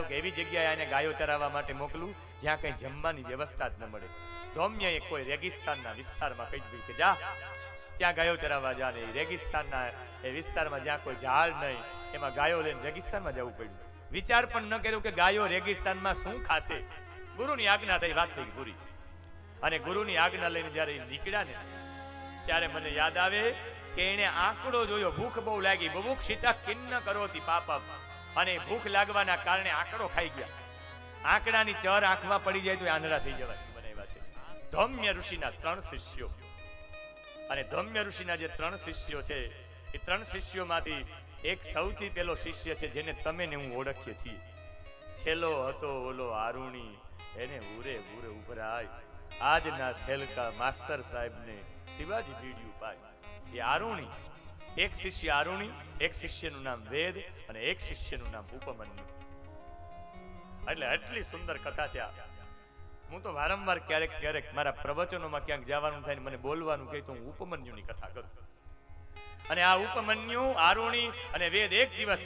લો કે એવી જગ્યાએ આને ગાયો ચરાવવા માટે મોકલું, જ્યાં કઈ જમવાની વ્યવસ્થા જ ન મળે. ધૌમ્યએ કોઈ રેગિસ્તાનના વિસ્તારમાં કહી દીધું કે જા, ત્યાં ગાયો ચરાવવા જા ને રેગિસ્તાનના એ વિસ્તારમાં જ્યાં કોઈ ઝાડ નહીં, એમાં ગાયો લઈને રેગિસ્તાનમાં જવું પડ્યું. વિચાર પણ ન કર્યો કે ગાયો રેગિસ્તાનમાં શું ખાશે. ગુરુની આજ્ઞા થઈ, વાત થઈ પૂરી અને ગુરુની આજ્ઞા લઈને જ્યારે નીકળ્યા ને, ત્યારે મને યાદ આવે કે એને આંકડો જોયો, ભૂખ બહુ લાગી. બહુ સીતા કિન્ન કરોતી પાપમ. અને ભૂખ લાગવાના કારણે આંકડો ખાઈ ગયા. આંકડાની ચર આંખમાં પડી જાય તો આંધળા થઈ જવાય. બનાવ્યા છે ધમ્ય ઋષિના ત્રણ શિષ્યો. અને ધમ્ય ઋષિના જે ત્રણ શિષ્યો છે, એ ત્રણ શિષ્યોમાંથી એક સૌથી પહેલો શિષ્ય છે, જેને તમે ને હું ઓળખીએ છીએ. છેલ્લો હતો ઓલો આરુણી. એને ઉરે ઉરે ઉભરાય. આજના છેલકા માસ્તર સાહેબને શિવાજી બીડિયું પાય એ આરુણી એક શિષ્ય આરુણી, એક શિષ્યનું નામ વેદ અને એક શિષ્યનું નામ ઉપમન્યુ. એટલે આટલી સુંદર કથા છે આ. હું તો વારંવાર ક્યારેક ક્યારેક મારા પ્રવચનોમાં ક્યાંક જવાનું થાય મને બોલવાનું કહે તો હું ઉપમન્યુની કથા કરું. અને આ ઉપમન્યુ, આરુણી અને વેદ એક દિવસ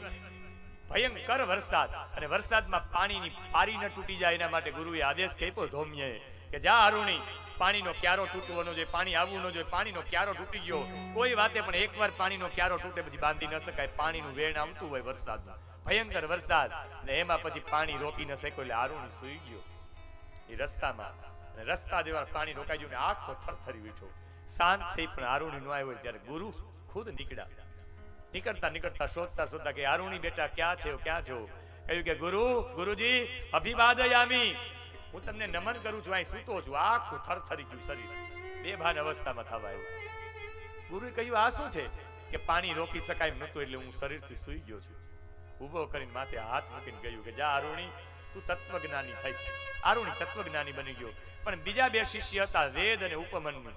ભયંકર વરસાદ અને વરસાદમાં પાણીની પારી ન તૂટી જાય એના માટે ગુરુએ આદેશ આપ્યો ધોમ્યએ કે જા આરુણી પાણીનો ક્યારો તૂટવો ન જોઈએ, પાણી આવવું ન જોઈએ, પાણીનો ક્યારો તૂટી ગયો. કોઈ વાતે પણ એકવાર પાણીનો ક્યારો તૂટે પછી બાંધી ન શકાય, પાણીનું વેણ આવતું હોય વરસાદમાં. ભયંકર વરસાદ. ને એમાં પછી પાણી રોકી ન શક્યો એટલે આરુણી સુઈ ગયો. એ રસ્તામાં. રસ્તા દેવા પાણી રોકાઈ ગયું ને આખો થરથરી ઉઠ્યો શાંત થઈ પણ આરુણી નો આવ્યો ત્યારે ગુરુ ખુદ નીકળ્યા. નીકળતા નીકળતા શોધતા શોધતા કે આરુણી બેટા, ક્યાં છે, ક્યાં છો? કહ્યું કે, ગુરુ, ગુરુજી, અભિવાદયામી. હું તમને નમન કરું છું, અહીં સૂતો છું. આખું થરથરી ગયું શરીર. બેભાન અવસ્થામાં થવા આવ્યું. ગુરુએ કહ્યું, આ શું છે? કે પાણી રોકી શકાય નહોતું એટલે હું શરીરથી સૂઈ ગયો છું. ઊભો કરીને માથે હાથ મૂકીને કહ્યું કે, જા આરુણી તું તત્વજ્ઞાની થઈશ. આરુણી તત્વજ્ઞાની બની ગયો. પણ બીજા બે શિષ્ય હતા, વેદ અને ઉપમન્યુ.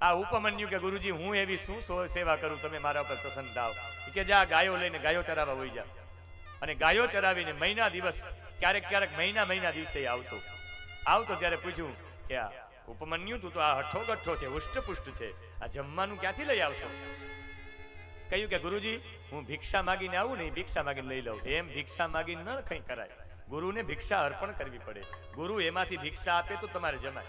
આ ઉપમન્યુ કે, ગુરુજી, હું એવી શું સેવા કરું? તમે મારા ઉપર પ્રસન્ન થાવ કે, જા, ગાયો લઈને ગાયો ચરાવવા હોઈ જા. અને ગાયો ચરાવીને મહિના દિવસ, ક્યારેક ક્યારેક મહિના મહિના દિવસે આવતો. આવતો ત્યારે પૂછ્યું કે આ ઉપમન્યુ, તું તો આ હઠ્ઠો ગઠ્ઠો છે, હુષ્ટપુષ્ટ છે. આ જમવાનું ક્યાંથી લઈ આવશો? કહ્યું કે, ગુરુજી, હું ભિક્ષા માગીને આવું નહીં ભિક્ષા માગીને લઈ લઉં. એમ ભિક્ષા માગીને ન કંઈ કરાય. ગુરુને ભિક્ષા અર્પણ કરવી પડે. ગુરુ એમાંથી ભિક્ષા આપે તો તમારે જમાય.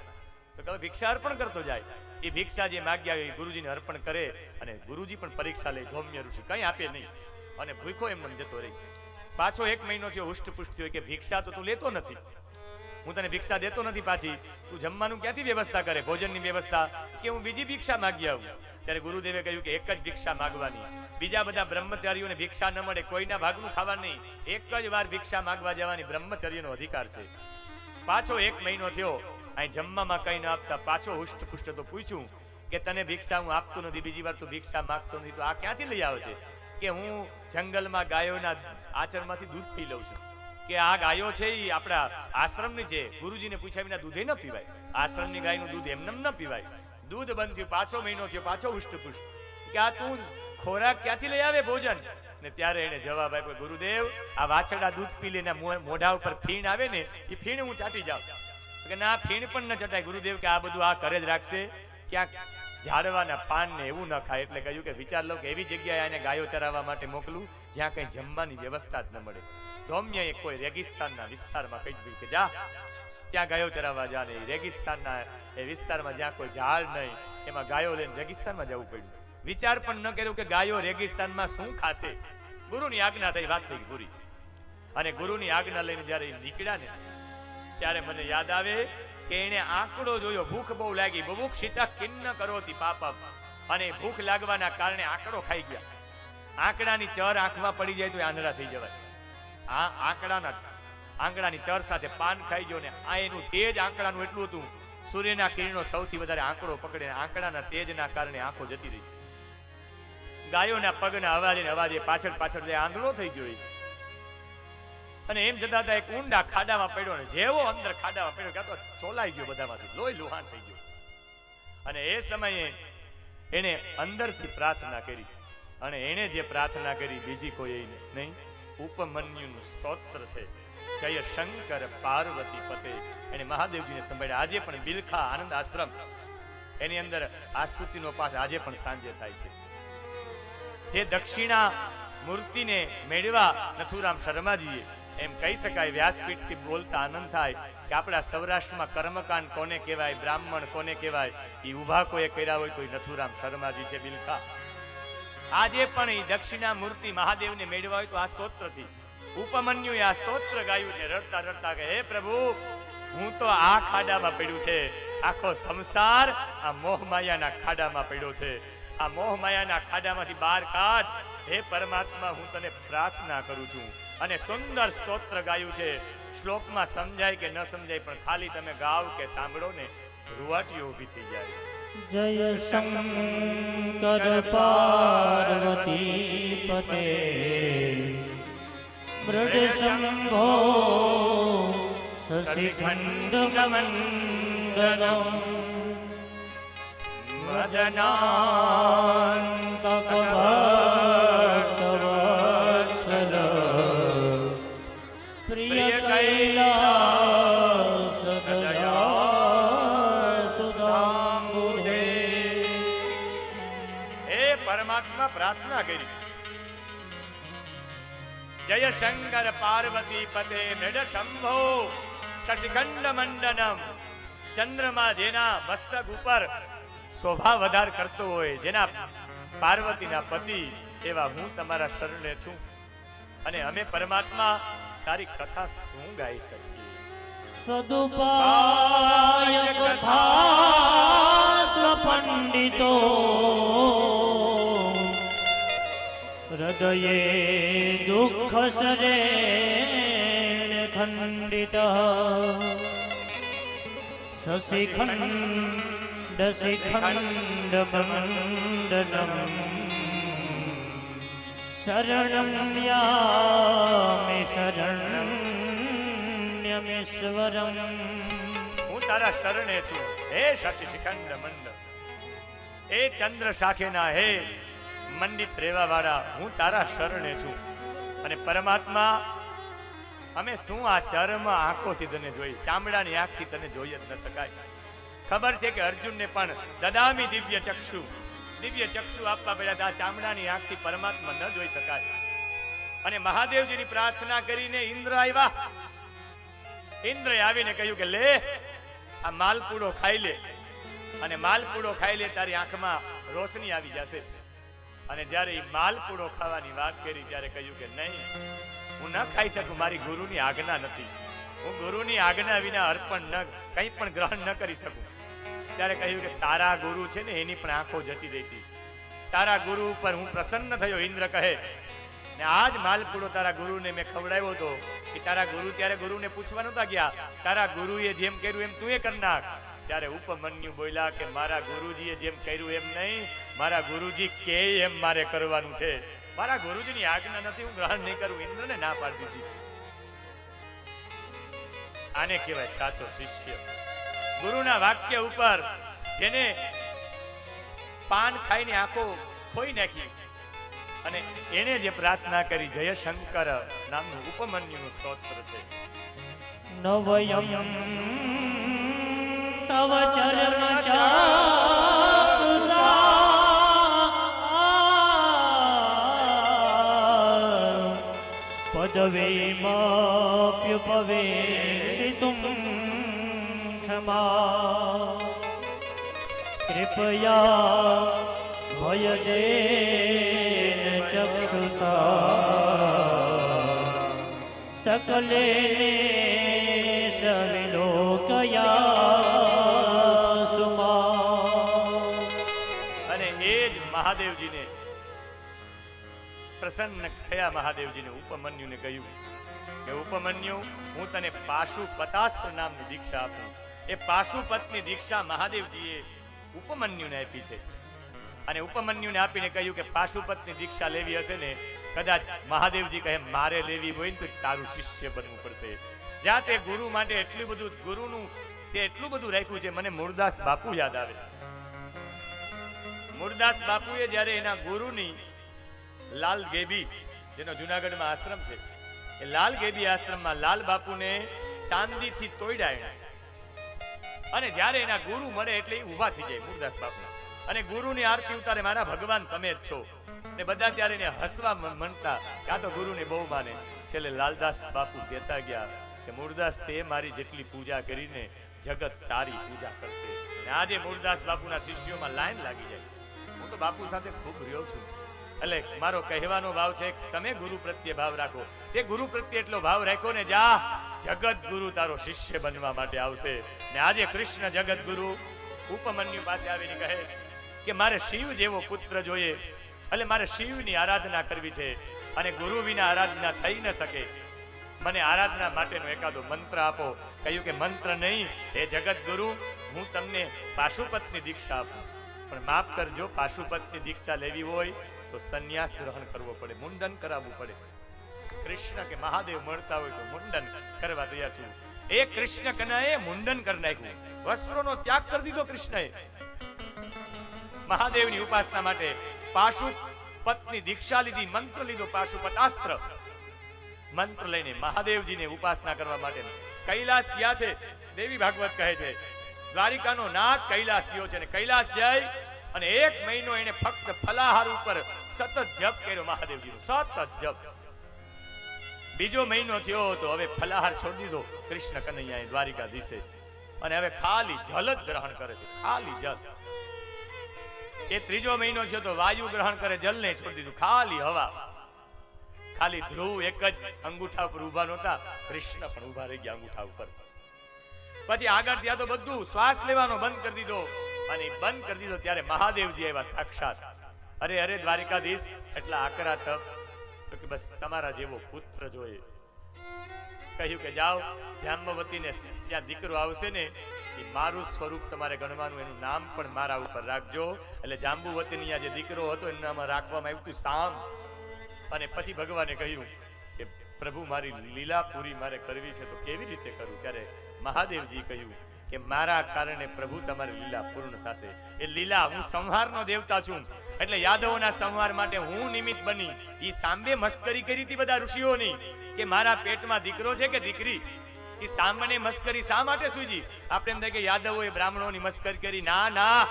તો કહે ભિક્ષા અર્પણ કરતો જાય. એ ભિક્ષા જે માગ્યા હોય એ ગુરુજીને અર્પણ કરે અને ગુરુજી પણ પરીક્ષા લે ધૌમ્ય ઋષિ, કઈ આપે નહીં. અને ભૂખો એમને એમ જતો રહી પાછો એક મહિનો થયો, હુષ્ટપુષ્ટ થયો કે ભિક્ષા તો તું લેતો નથી. હું તને ભિક્ષા દેતો નથી પાછી. તું જમવાનું ક્યાંથી વ્યવસ્થા કરે? ભોજનની વ્યવસ્થા કે હું બીજી ભિક્ષા માગી આવું? ત્યારે ગુરુદેવે કહ્યું કે એક જ ભિક્ષા માગવાની. બીજા બધા બ્રહ્મચારીઓને ભિક્ષા ન મળે, કોઈના ભાગનું ખાવા નહીં. એક જ વાર ભિક્ષા માગવા જવાની બ્રહ્મચર્યનો અધિકાર છે. પાછો એક મહિનો થયો. અહીં જમવામાં કંઈ ન આપતા પાછો હુષ્ટ પુષ્ટ તો પૂછ્યું કે તને ભિક્ષા હું આપતો નથી, બીજી વાર તું ભિક્ષા માગતો નથી, તો આ ક્યાંથી લઈ આવે છે? કે હું જંગલમાં ગાયોના આચરણમાંથી દૂધ પી લઉં છું. કે આ ગાયો છે એ આપણા આશ્રમની છે. ગુરુજીને પૂછ્યા વિના દૂધે ન પીવાય. આશ્રમની ગાયનું દૂધ એમનેમ ન પીવાય. દૂધ બંધ થયું, પાછો મહિનો થયો, પાછો હુષ્ટપુષ્ટ કે આ તું ખોરાક ક્યાંથી લઈ આવે ભોજન? ને ત્યારે એને જવાબ આપ્યો ગુરુદેવ, આ વાછરડા દૂધ પી લઈને મો- મોઢા ઉપર ફીણ આવે ને એ ફીણ હું ચાટી જાઉં. કે ના, ફીણ પણ ન ચટાય. ગુરુદેવ કે આ બધું આ કરે જ રાખશે. ક્યાંક ઝાડવાના પાન ને એવું ન ખાય એટલે કહ્યું કે વિચાર લો કે એવી જગ્યાએ આને ગાયો ચરાવવા માટે મોકલું, જ્યાં કઈ જમવાની વ્યવસ્થા જ ન મળે. ધૌમ્યએ કોઈ રેગિસ્તાનના વિસ્તારમાં કહી દીધું કે જા, ત્યાં ગાયો ચરાવવા જા નહીં રેગિસ્તાનના એ વિસ્તારમાં જ્યાં કોઈ ઝાડ નહીં, એમાં ગાયો લઈને રેગિસ્તાનમાં જવું પડ્યું. વિચાર પણ ન કર્યો કે ગાયો રેગિસ્તાનમાં શું ખાશે. ગુરુની આજ્ઞા થઈ, વાત થઈ પૂરી અને ગુરુની આજ્ઞા લઈને જ્યારે એ નીકળ્યા ને, ત્યારે મને યાદ આવે કે એને આંકડો જોયો, ભૂખ બહુ લાગી. ભૂખ સીતા કિન્ન કરોતી પાપમ. અને ભૂખ લાગવાના કારણે આંકડો ખાઈ ગયા. આંકડાની ચર આંખમાં પડી જાય તો આંધળા થઈ જવાય. આ આંકડાના આંકડાની ચર સાથે પાન ખાઈ ગયો ને આ એનું તેજ આંકડાનું એટલું હતું, સૂર્યના કિરણો સૌથી વધારે આંકડો પકડે આંકડાના તેજના કારણે આંખો જતી રહી. ગાયોના પગના અવાજે અવાજે પાછળ પાછળ જે આંધળો થઈ ગયો. અને એમ જતા હતા એક ઊંડા ખાડામાં પડ્યો ને જેવો અંદર ખાડામાં પડ્યો ક્યાં તો ચોલાઈ ગયો બધામાંથી, લોહી લુહાણ થઈ ગયો. અને એ સમયે એને અંદરથી પ્રાર્થના કરી. અને એણે જે પ્રાર્થના કરી, બીજી કોઈ નહીં. ઉપમન્યુનું સ્તોત્ર છે. જય શંકર પાર્વતી પતે. એને મહાદેવજીને સંભાળ્યા. આજે પણ બિલખા આનંદ આશ્રમ. એની અંદર આ સ્તુતિનો પાઠ આજે પણ સાંજે થાય છે. જે દક્ષિણા મૂર્તિને મેળવા નથુરામ શર્માજીએ એમ કહી શકાય વ્યાસપીઠથી બોલતા આનંદ થાય કે આપણા સૌરાષ્ટ્રમાં કર્મકાંડ કોને કહેવાય, બ્રાહ્મણ કોને કહેવાય એ ઊભા કોઈએ કર્યા હોય તો નથુરામ શર્માજી છે બિલકા આજે પણ એ દક્ષિણા મૂર્તિ મહાદેવને મેળવા હોય તો આ સ્તોત્રથી. ઉપમન્યુએ આ સ્તોત્ર ગાયું છે, રડતા રડતા કે હે પ્રભુ, હું તો આ ખાડામાં પડ્યું છે. આખો સંસાર આ મોહ માયાના ખાડામાં પડ્યો છે. આ મોહ માયાના ખાડામાંથી બહાર કાઢ. હે પરમાત્મા, હું તને પ્રાર્થના કરું છું અને સુંદર સ્તોત્ર ગાયું છે. શ્લોકમાં સમજાય કે ન સમજાય, પણ ખાલી તમે ગાવ કે સાંભળો ને, રૂવાટીઓ ઊભી થઈ જાય જય શંકર પાર્વતી પતે. મૃડ શંભો શશિખંડ મંડલમ મદનાંતક જય શંકર પાર્વતી પતે મેડ શંભો શશિખંડ મંડનમ ચંદ્રમા જેના મસ્તક ઉપર શોભા વધાર કરતો હોય જેના પાર્વતીના પતિ એવા હું તમારા શરણે છું અને અમે પરમાત્મા તારી કથા શું ગાઈ શકીએ? સદુપાય કથા સ્વપંડિતો હૃદયે દુઃખ સરે ખંડિત. શશિખંડ શિખંડ મંડનમ શરણમ યામે શરણ્યમેશ્વરમ હું તારા શરણે છું. હે શશી શિખંડ મંડ એ ચંદ્ર શાખેના હે મંડિત રહેવા વાળા હું તારા શરણે છું. અને પરમાત્મા, અમે શું આ ચર્મ આંખોથી તને જોઈ, ચામડાની આંખથી તને જોઈ જ ન શકાય. ખબર છે કે અર્જુનને પણ દદામી દિવ્ય ચક્ષુ દિવ્ય ચક્ષુ આપવા પડ્યા આ ચામડાની આંખથી પરમાત્મા ન જોઈ શકાય. અને મહાદેવજીની પ્રાર્થના કરીને ઇન્દ્ર આવ્યા. ઇન્દ્રએ આવીને કહ્યું કે લે, આ માલપુડો ખાઈ લે. અને માલપુડો ખાઈ લે, તારી આંખમાં રોશની આવી જશે. અને જ્યારે એ માલપુડો ખાવાની વાત કરી, ત્યારે કહ્યું કે નહીં, હું ન ખાઈ શકું, મારી ગુરુની આજ્ઞા નથી. હું ગુરુની આજ્ઞા વિના અર્પણ ન, કંઈ પણ ગ્રહણ ન કરી શકું. ત્યારે કહ્યું કે તારા ગુરુ છે ને, એની પણ આંખો જતી રહી હતી તારા ગુરુ ઉપર હું પ્રસન્ન થયો, ઇન્દ્ર કહે. ને આજ માલપુડો તારા ગુરુને મેં ખવડાવ્યો હતો કે તારા ગુરુ ત્યારે ગુરુને પૂછવા નતા ગયા. તારા ગુરુએ જેમ કર્યું એમ તું એ કરી નાખ. ત્યારે ઉપમન્યુ બોલ્યા કે, મારા ગુરુજીએ જેમ કર્યું એમ નહીં, મારા ગુરુજી કે એમ મારે કરવાનું છે. મારા ગુરુજીની આજ્ઞા નથી, હું ગ્રહણ નહીં કરું. ઇન્દ્રને ના પાડી દીધી. આને કહેવાય સાચો શિષ્ય. ગુરુના વાક્ય ઉપર જેને પાન ખાઈને આંખો ખોઈ નાખી અને એણે જે પ્રાર્થના કરી, જય શંકર નામનું ઉપમન્યુનું સ્તોત્ર છે. નવયમ તવ ચરણ પદવીમાપ્યુપવેશિતું ક્ષમા કૃપયા ભયદે ચક્ષુષા સકલે સવિલો પ્રસન્ન થયા મહાદેવજીને ઉપમન્યુને કહ્યું કે, ઉપમન્યુ, હું તને પાશુપતાસ્ત્ર નામની દીક્ષા આપું. એ પાશુપતની દીક્ષા મહાદેવજીએ ઉપમન્યુને આપી છે. અને ઉપમન્યુને આપીને કહ્યું કે, પાશુપતની દીક્ષા લેવી હશે ને, કદાચ મહાદેવજી કહે, મારે લેવી હોય ને તો તારું શિષ્ય બનવું પડશે. જ્યાં તે ગુરુ માટે એટલું બધું, ગુરુનું તે એટલું બધું રાખ્યું છે, મને મૂળદાસ બાપુ યાદ આવે. મૂળદાસ બાપુએ જ્યારે એના ગુરુની લાલ ગેબી, જેનો જુનાગઢમાં આશ્રમ છે. એ લાલ ગેબી આશ્રમમાં લાલ બાપુને ચાંદીથી તોડ્યા. અને જ્યારે એના ગુરુ મળે એટલે ઊભા થઈ જાય મુરદાસ બાપુ અને ગુરુની આરતી ઉતારે, મારા ભગવાન, તમે જ છો. ને બધા ત્યારે એને હસવા મનતા કાં તો ગુરુને બહુ માને. છેલ્લે લાલદાસ બાપુ કહેતા ગયા કે, મુરદાસ, તે મારી જેટલી પૂજા કરીને જગત તારી પૂજા કરશે. આજે મુરદાસ બાપુના શિષ્યોમાં લાઈન લાગી જાય. હું તો બાપુ સાથે ખૂબ રહ્યો છું. એટલે મારો કહેવાનો ભાવ છે તમે ગુરુ પ્રત્યે ભાવ રાખો. તે ગુરુ પ્રત્યે એટલો ભાવ રાખ્યો ને જા જગત ગુરુ તારો શિષ્ય બનવા માટે આવશે. ને આજે કૃષ્ણ જગત ગુરુ ઉપમન્યુ પાસે આવીને કહે કે મારે શિવ જેવો પુત્ર જોઈએ. એટલે મારે શિવની આરાધના કરવી છે અને ગુરુ વિના આરાધના થઈ ન શકે. મને આરાધના માટેનો એકાદો મંત્ર આપો. કહ્યું કે, મંત્ર નહીં એ જગત ગુરુ હું તમને પાશુપતની દીક્ષા આપું. પણ માફ કરજો, પાશુપતની દીક્ષા લેવી હોય તો સંન્યાસ ગ્રહણ કરવો પડે, મુંડન કરાવવું પડે. કૃષ્ણ કે મહાદેવ મળતા હોય તો મુંડન કરવા તૈયાર છું. એ કૃષ્ણ કનાએ મુંડન કરી નાખ્યું. વસ્ત્રોનો ત્યાગ કરી દીધો કૃષ્ણએ. મહાદેવની ઉપાસના માટે પાશુપતની દીક્ષા લીધી, મંત્ર લીધો પાશુપતાસ્ત્ર મંત્ર લઈને મહાદેવજીને ઉપાસના કરવા માટે કૈલાસ ગયા છે. દેવી ભાગવત કહે છે, દ્વારિકાનો નાગ કૈલાસ ગયો છે અને કૈલાસ જઈ અને એક મહિનો એને ફક્ત ફલાહાર ઉપર સતત જપ કર્યો મહાદેવજીનો, સતત જપ. બીજો મહિનો થયો તો હવે ફલાહાર છોડી દીધો, કૃષ્ણ કનૈયાએ દ્વારિકાધીશે. અને હવે ખાલી જલ જ ગ્રહણ કરે છે, ખાલી જલ. એ ત્રીજો મહિનો થયો તો વાયુ ગ્રહણ કરે, જલને છોડી દીધું, ખાલી હવા. ખાલી ધ્રુવ એક જ અંગૂઠા ઉપર ઊભા નહોતા, કૃષ્ણ પણ ઊભા રહી ગયા અંગૂઠા ઉપર. પછી આગળ ત્યાં તો બધું શ્વાસ લેવાનો બંધ કરી દીધો. અને બંધ કરી દીધો ત્યારે મહાદેવજી આવ્યા, સાક્ષાત. અરે અરે, દ્વારિકાધીશ, એટલા આકરા તપ. તો કે બસ તમારા જેવો પુત્ર જોઈએ. કહ્યું કે જાઓ, જાંબવતીને જ્યાં દીકરો આવશે ને, એ મારું સ્વરૂપ તમારે ગણવાનું, એનું નામ પણ મારા ઉપર રાખજો. એટલે જાંબુવતીની આ જે દીકરો હતો, એનું નામ રાખવામાં આવ્યું હતું સામ. અને પછી ભગવાને કહ્યું કે, પ્રભુ, મારી લીલા પૂરી મારે કરવી છે, તો કેવી રીતે કરું? ત્યારે મહાદેવજી કહ્યું કે, મારા કારણે પ્રભુ તમારી લીલા પૂર્ણ થશે. એ લીલા હું સંહારનો દેવતા છું. એટલે યાદવોના સંહાર માટે હું નિમિત્ત બની ઈ સાંબે મસ્કરી કરી હતી બધા ઋષિઓની કે મારા પેટમાં દીકરો છે કે દીકરી? ઈ સાંબને મસ્કરી શા માટે સૂજી? આપણે એમ થાય કે યાદવોએ બ્રાહ્મણોની મસ્કરી કરી. ના ના,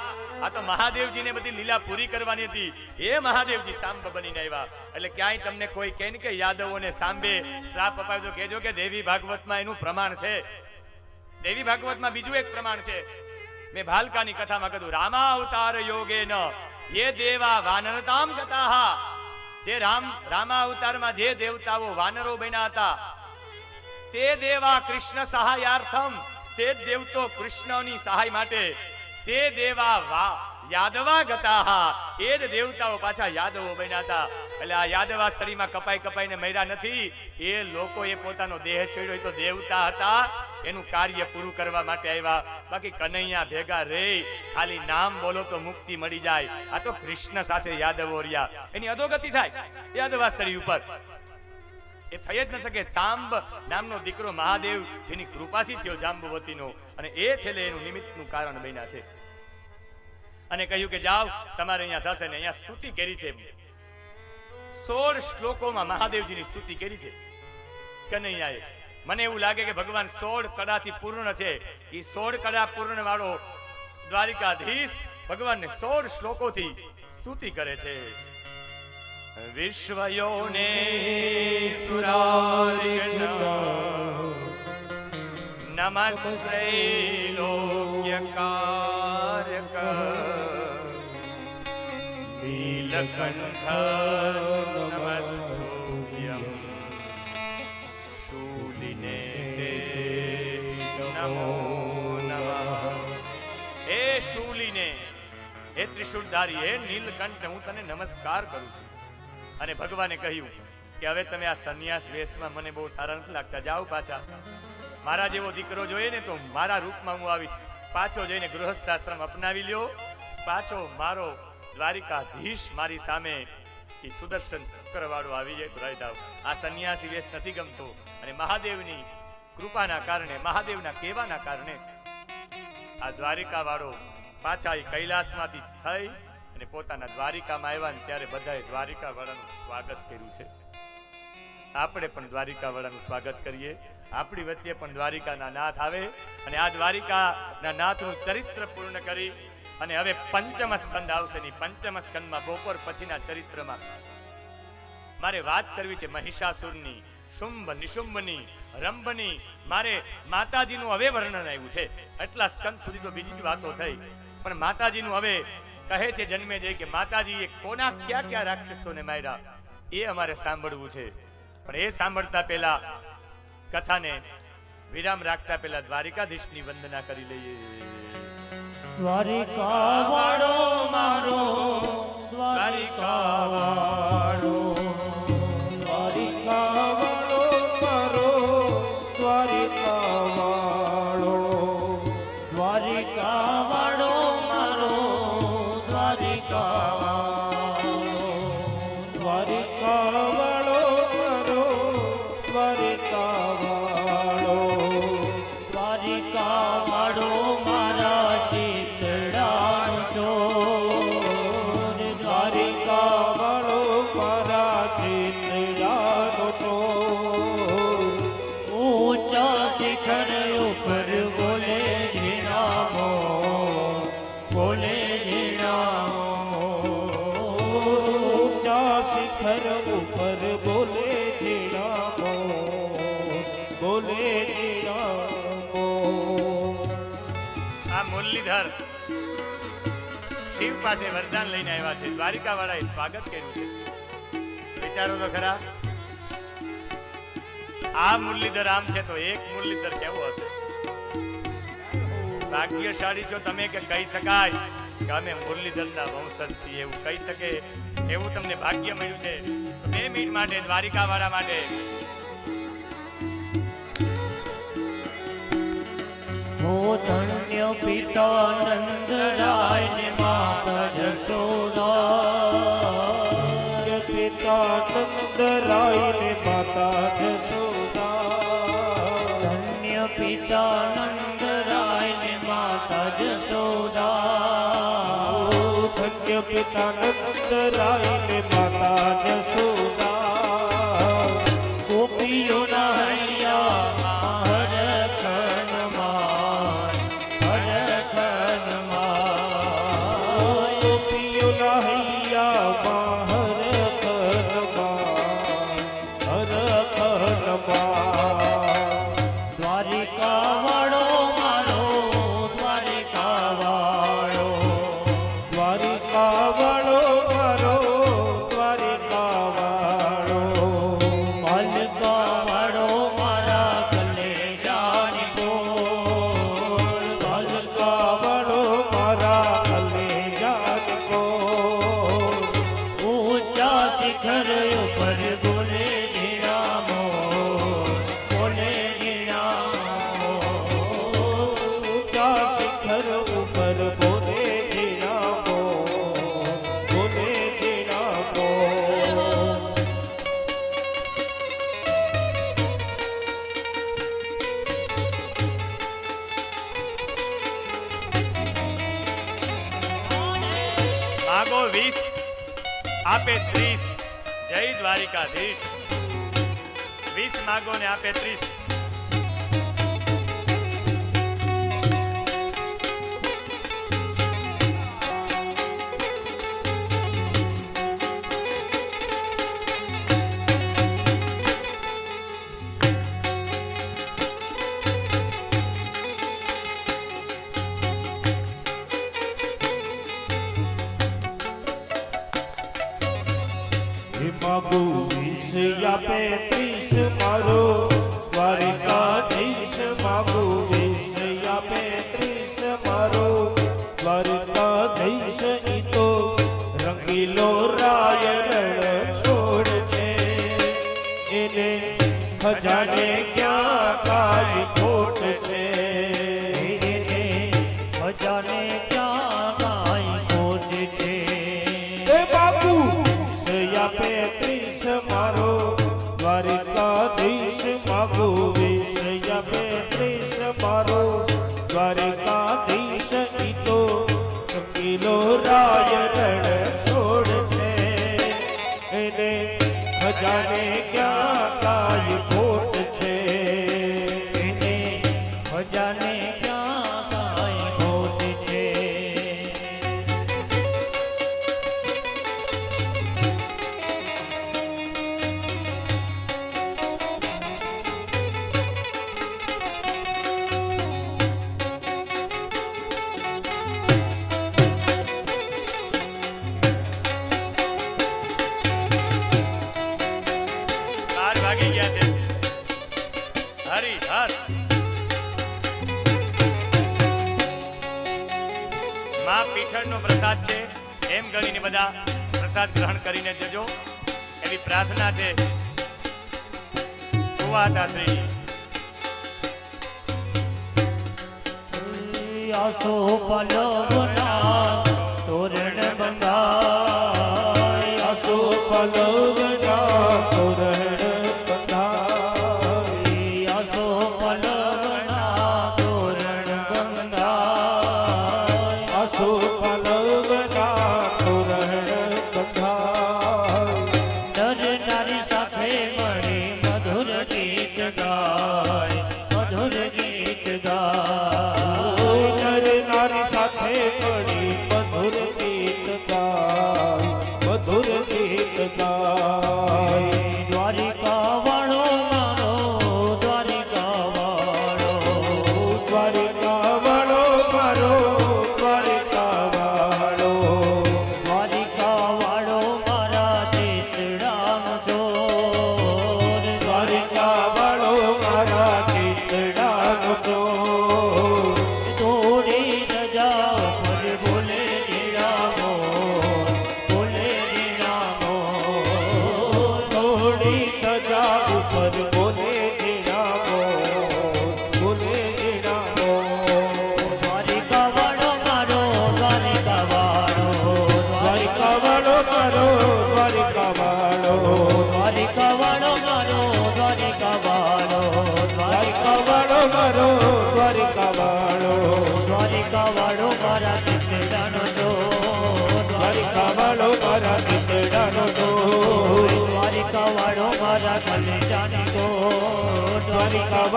આ તો મહાદેવજીને બધી લીલા પૂરી કરવાની હતી. એ મહાદેવજી સાંબ બનીને આવ્યા. એટલે ક્યાંય તમને કોઈ કહે ને કે યાદવોને સાંબે શ્રાપ અપાવ્યો તો કહેજો કે દેવી ભાગવતમાં એનું પ્રમાણ છે. દેવી ભાગવતમાં બીજું એક પ્રમાણ છે. મેં ભાલકાની કથામાં કીધું રામા અવતાર યોગે ન ये દેવા વાનરતામ ગતાહ જે રામ રામા અવતારમાં જે દેવતાઓ વાનરો બન્યા હતા, તે દેવા કૃષ્ણ સહાયાર્થમ, તે દેવતો કૃષ્ણની સહાય માટે તે દેવા વા, યાદવા ગતાહ. એ જ દેવતાઓ પાછા યાદવો બન્યા હતા. એટલે આ યાદવા સ્ત્રીમાં કપાઈ કપાઈને મર્યા નથી. એ લોકો એ પોતાનો દેહ છેડ્યો. તો દેવતા હતા. એનું કાર્ય પૂરું કરવા માટે આવ્યા. બાકી કનૈયા ભેગા રે ખાલી નામ બોલો તો મુક્તિ મળી જાય. આ તો કૃષ્ણ સાથે યાદવો રહ્યા. એની અધોગતિ થાય યાદવા સ્ત્રી ઉપર. એ થઈ જ ન શકે. સાંબ નામનો દીકરો મહાદેવ, જેની કૃપાથી થયો જાંબુવતીનો. અને એ છેલ્લે એનું નિમિત્તનું કારણ બન્યા છે. અને કહ્યું કે જાઓ, તમારે અહીંયા થશે ને અહીંયા સ્તુતિ કરી છે. સોળ શ્લોકોમાં મહાદેવજીની સ્તુતિ કરી છે. કનૈયાએ, મને એવું લાગે કે ભગવાન સોળ કડાથી પૂર્ણ છે. એ સોળ કડા પૂર્ણ વાળો દ્વારિકાધીશ ભગવાનને સોળ શ્લોકોથી સ્તુતિ કરે છે. વિશ્વયોને નમસ્ત્રૈલોક્યકારક નીલકંઠ નમસ્તુભ્યં શૂલિને નમો નમઃ હે શૂલિને હે ત્રિશૂળધારી હે નીલકંઠ હું તને નમસ્કાર કરું છું. અને ભગવાને કહ્યું કે હવે તમે આ સંન્યાસ વેશમાં મને બહુ સારા નથી લાગતા. જાઓ પાછા. મારા જેવો દીકરો જોઈએ ને તો મારા રૂપમાં હું આવીશ. પાછો જઈને ગૃહસ્થાશ્રમ અપનાવી લ્યો. પાછો મારો દ્વારિકાધીશ મારી સામે એ સુદર્શન ચક્ર આવી જાય. તો રહી આ સંન્યાસી વેશ નથી ગમતો. અને મહાદેવની કૃપાના કારણે, મહાદેવના કહેવાના કારણે આ દ્વારિકા વાળો પાછા એ કૈલાસમાંથી થઈ અને પોતાના દ્વારિકામાં આવ્યા ને ત્યારે બધાએ દ્વારિકા વાળાનું સ્વાગત કર્યું છે. આપણે પણ દ્વારિકા વાળાનું સ્વાગત કરીએ. આપણી વચ્ચે પણ દ્વારિકાના નાથ આવે અને આ દ્વારિકાના નાથનું ચરિત્ર પૂર્ણ કરી અને હવે પંચમ સ્કંદ આવશે ની પંચમ સ્કંદમાં બપોર પછીના ચરિત્રમાં. મારે વાત કરવી છે મહિષાસુરની. શુંભ નિશુંભની, રંભની. મારે માતાજીનું હવે વર્ણન આવ્યું છે. એટલા સ્કંદ સુધી તો બીજી જ વાતો થઈ. પણ માતાજીનું હવે કહે છે જન્મે જઈ કે માતાજીએ કોના ક્યાં ક્યાં રાક્ષસોને માર્યા? એ અમારે સાંભળવું છે. પણ એ સાંભળતા પહેલા કથાને વિરામ રાખતા પહેલા દ્વારિકાધીશની વંદના કરી લઈએ. દ્વારિકા વાળો મારો દ્વારિકા વાળો પાસે વરદાન લઈને આવ્યા છે. દ્વારિકા વાળાએ સ્વાગત કર્યું છે. વિચારો તો ખરા. આ મુરલીધર આમ છે તો એક મુરલીધર કેવો હશે? ભાગ્યશાળી છો તમે કે કહી શકાય કે અમે મુરલીધરના વંશજ છીએ એવું કહી શકે? એવું તમને ભાગ્ય મળ્યું છે. બે મિનિટ માટે દ્વારિકા વાળા માટે ધન્ય પિતા નંદરાય ને માતા જશોદા પિતા નંદરાય ને માતા જશોદા ધન્ય પિતા નંદરાય ને માતા જશોદા ધન્ય પિતા નંદરાય ને માતા જશોદા उपरि દ્વારિકાધીશ. વીસ માગો ને આપે ત્રીસ. સયા મારો દ્વારિકાધીશ માગો વિષયા પેત્રીસ મારો દ્વારિકાધીશ ઈ કિલો રાય રણ છોડ છે એને ખજાને ક્યાં કાય જાગી ગયા છે. હરી, હર. માં પીછળનો પ્રસાદ છે. એમ ગણીને બધા પ્રસાદ ગ્રહણ કરીને જજો. એવી પ્રાર્થના છે. કુવાદાશ્રીની આસો પલવના તોરણ બંધા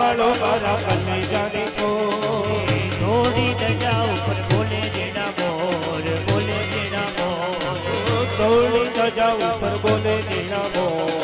વાળો મારા બંને જાની કો દોડી દજા ઉપર બોલે જેડા મોર બોલે જેડા મોર. દોડી દજા ઉપર બોલે જેડા મોર.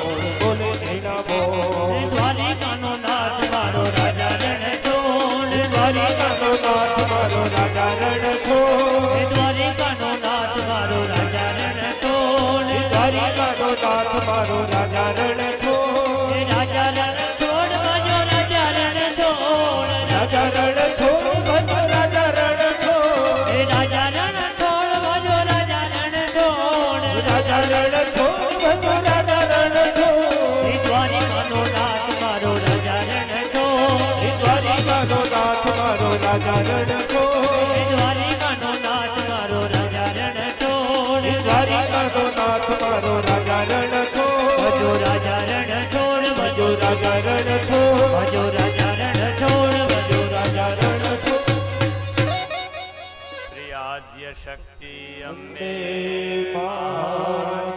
રાજા રણ છો ભજો રાજા રણ છોડ ભજો રાજા રણ છો પ્રિયાદ્ય શક્તિ અંબે મા